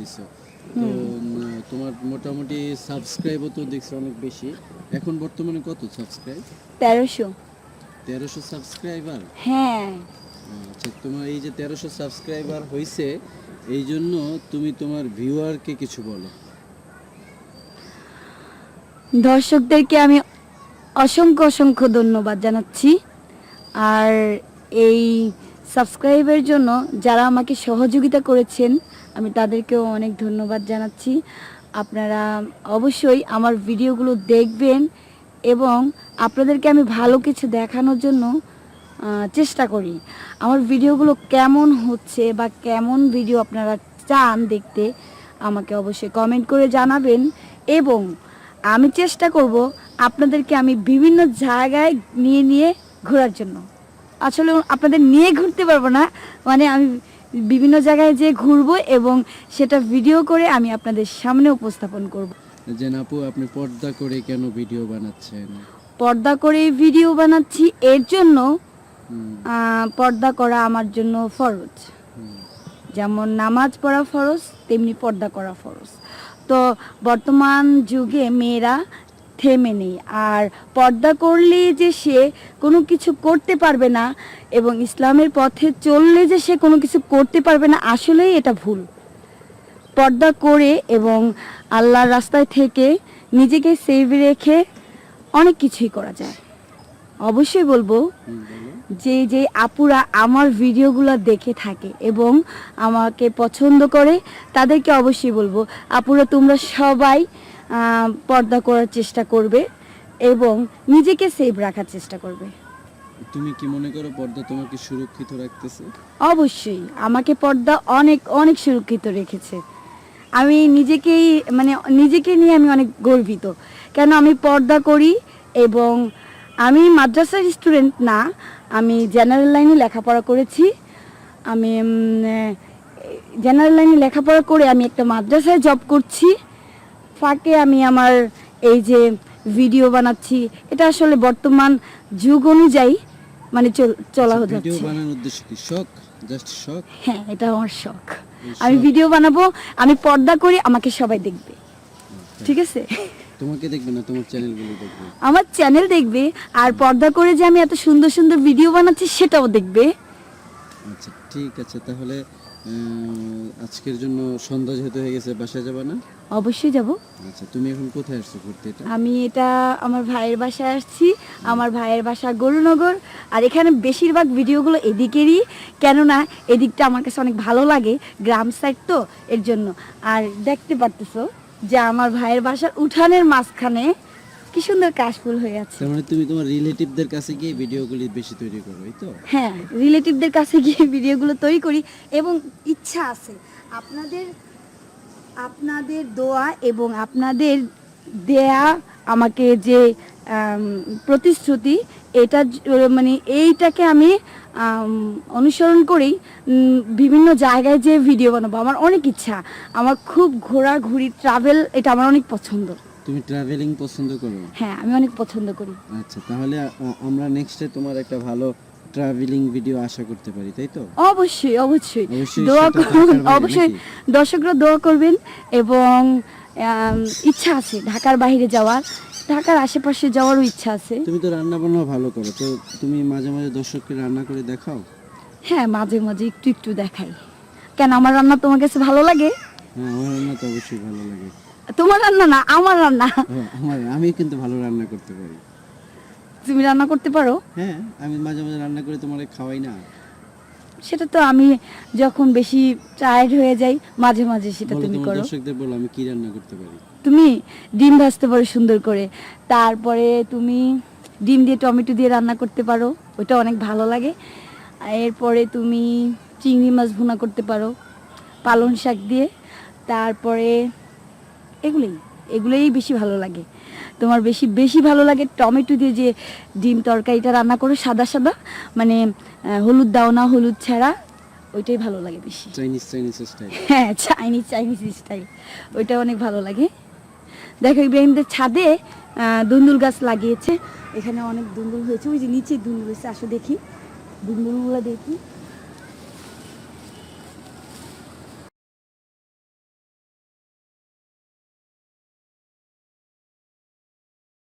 দিছো। তো উম, তোমার মোটামুটি সাবস্ক্রাইবও তো দেখছি অনেক বেশি। এখন বর্তমানে কত সাবস্ক্রাইব তেরোশো। তেরোশো সাবস্ক্রাইবার হ্যাঁ। আচ্ছা তোমার এই যে তেরোশো সাবস্ক্রাইবার হয়েছে এই জন্য তুমি তোমার ভিউয়ারকে কিছু বলো। দর্শকদেরকে আমি অসংখ্য অসংখ্য ধন্যবাদ জানাচ্ছি। আর এই সাবস্ক্রাইবের জন্য যারা আমাকে সহযোগিতা করেছেন, আমি তাদেরকেও অনেক ধন্যবাদ জানাচ্ছি। আপনারা অবশ্যই আমার ভিডিওগুলো দেখবেন এবং আপনাদেরকে আমি ভালো কিছু দেখানোর জন্য চেষ্টা করি। আমার ভিডিওগুলো কেমন হচ্ছে বা কেমন ভিডিও আপনারা চান দেখতে, আমাকে অবশ্যই কমেন্ট করে জানাবেন এবং আমি চেষ্টা করব আপনাদেরকে আমি বিভিন্ন জায়গায় নিয়ে নিয়ে ঘোরার জন্য। আসলে আপনাদের নিয়ে ঘুরতে পারব না। মানে আমি বিভিন্ন জায়গায় যে ঘুরবো এবং সেটা ভিডিও করে আমি আপনাদের সামনে উপস্থাপন করব। যে আপু আপনি পর্দা করে কেন ভিডিও বানাচ্ছেন? পর্দা করে ভিডিও বানাচ্ছি এর জন্য পর্দা করা আমার জন্য ফরজ। যেমন নামাজ পড়া ফরজ তেমনি পর্দা করা ফরজ। তো বর্তমান যুগে মেয়েরা থেমে নেই। আর পর্দা করলে যে সে কোনো কিছু করতে পারবে না এবং ইসলামের পথে চললে যে সে কোনো কিছু করতে পারবে না আসলেই এটা ভুল। পর্দা করে এবং আল্লাহর রাস্তায় থেকে নিজেকে সেভ রেখে অনেক কিছুই করা যায়। অবশ্যই বলব যে যে আপুরা আমার ভিডিওগুলো দেখে থাকে এবং আমাকে পছন্দ করে তাদেরকে অবশ্যই বলব আপুরা তোমরা সবাই পর্দা করার চেষ্টা করবে এবং নিজেকে সেভ রাখার চেষ্টা করবে। তুমি কি মনে করো পর্দা তোমাকে সুরক্ষিত রাখতেছে? অবশ্যই আমাকে পর্দা অনেক অনেক সুরক্ষিত রেখেছে। আমি নিজেকেই মানে নিজেকে নিয়ে আমি অনেক গর্বিত। কেন আমি পর্দা করি এবং আমি মাদ্রাসার স্টুডেন্ট না আমি জেনারেল লাইনে লেখাপড়া করেছি। আমি জেনারেল লাইনে লেখাপড়া করে আমি একটা মাদ্রাসায় জব করছি। ফাঁকে আমি আমার এই যে ভিডিও বানাচ্ছি এটা আসলে বর্তমান যুগ অনুযায়ী মানে চল- চলা ভিডিও যাচ্ছে। বানানোর উদ্দেশ্য কি? শখ? জাস্ট শখ? হ্যাঁ এটা আমার শখ। আমি ভিডিও বানাবো আমি পর্দা করি আমাকে সবাই দেখবে। ঠিক আছে? তোমাকে দেখবে না তোমার চ্যানেলগুলো দেখবে। আমার চ্যানেল দেখবে আর পর্দা করে যে আমি এত সুন্দর সুন্দর ভিডিও বানাচ্ছি সেটাও দেখবে। আচ্ছা ঠিক আছে তাহলে আজকের জন্য সন্ধ্যা যেহেতু হয়ে গেছে বাসায় যাবে না? অবশ্যই যাব। আচ্ছা তুমি এখন কোথায় আসছো ঘুরতে এটা? আমি এটা আমার ভাইয়ের বাসায় আসছি। আমার ভাইয়ের বাসা গরুনগর আর এখানে বেশিরভাগ ভিডিওগুলো এদিকেরই। কেননা এদিকটা আমার কাছে অনেক ভালো লাগে গ্রাম সাইড তো এর জন্য। আর দেখতে পারতেছো যে আমার ভাইয়ের বাসার উঠানের মাঝখানে কি সুন্দর কাশফুল হয়ে আছে। তার মানে তুমি তোমার রিলেটিভদের কাছে গিয়ে ভিডিওগুলি বেশি তৈরি করো এই তো? হ্যাঁ রিলেটিভদের কাছে গিয়ে ভিডিওগুলো তৈরি করি এবং ইচ্ছা আছে। আপনাদের আপনাদের দোয়া এবং আপনাদের দেয়া আমাকে যে প্রতিশ্রুতি এটা মানে এইটাকে আমি অনুসরণ করেই বিভিন্ন জায়গায় যে ভিডিও বানাবো আমার অনেক ইচ্ছা। আমার খুব ঘোরাঘুরি ট্রাভেল এটা আমার অনেক পছন্দ। তুমি ট্রাভেলিং পছন্দ করো? হ্যাঁ আমি অনেক পছন্দ করি। আচ্ছা তাহলে আমরা নেক্সটে তোমার একটা ভালো ট্রাভেলিং ভিডিও আশা করতে পারি তাই তো? অবশ্যই অবশ্যই। দোয়া করুন অবশ্যই দর্শকরা দোয়া করবেন এবং ইচ্ছা আছে ঢাকার বাইরে যাওয়ার। ঢাকার আশেপাশে যাওয়ারও ইচ্ছা আছে। তুমি তো রান্না বান্না ভালো করো তো তুমি মাঝে মাঝে দর্শককে রান্না করে দেখাও? হ্যাঁ মাঝে মাঝে একটু একটু দেখাই। কেন আমার রান্না তোমার কাছে ভালো লাগে? হ্যাঁ আমার রান্না তো অবশ্যই ভালো লাগে। তোমার রান্না না আমার রান্না। আমার আমি কিন্তু ভালো রান্না করতে পারি। তুমি রান্না করতে পারো? হ্যাঁ আমি মাঝে মাঝে রান্না করে তোমার খাওয়াই না। সেটা তো আমি যখন বেশি টায়ার্ড হয়ে যাই মাঝে মাঝে সেটা তুমি করো। দর্শকদের বলো আমি কি রান্না করতে পারি? তুমি ডিম ভাজতে পারো সুন্দর করে। তারপরে তুমি ডিম দিয়ে টমেটো দিয়ে রান্না করতে পারো ওটা অনেক ভালো লাগে। এরপরে তুমি চিংড়ি মাছ ভুনা করতে পারো পালং শাক দিয়ে। তারপরে এগুলোই এগুলোই বেশি ভালো লাগে। তোমার বেশি বেশি ভালো লাগে টমেটো দিয়ে যে ডিম তরকারিটা রান্না করো সাদা সাদা মানে হলুদ দাও না হলুদ ছাড়া ওইটাই ভালো লাগে বেশি। চাইনিজ চাইনিজ স্টাইল হ্যাঁ চাইনিজ চাইনিজ স্টাইল ওইটা অনেক ভালো লাগে। দেখো ইব্রাহিমদের ছাদে আহ, দুন্দুল গাছ লাগিয়েছে। এখানে অনেক দুন্দুল হয়েছে ওই যে নিচে দুন্দুল হয়েছে আসো দেখি। দুন্দুলগুলো দেখি।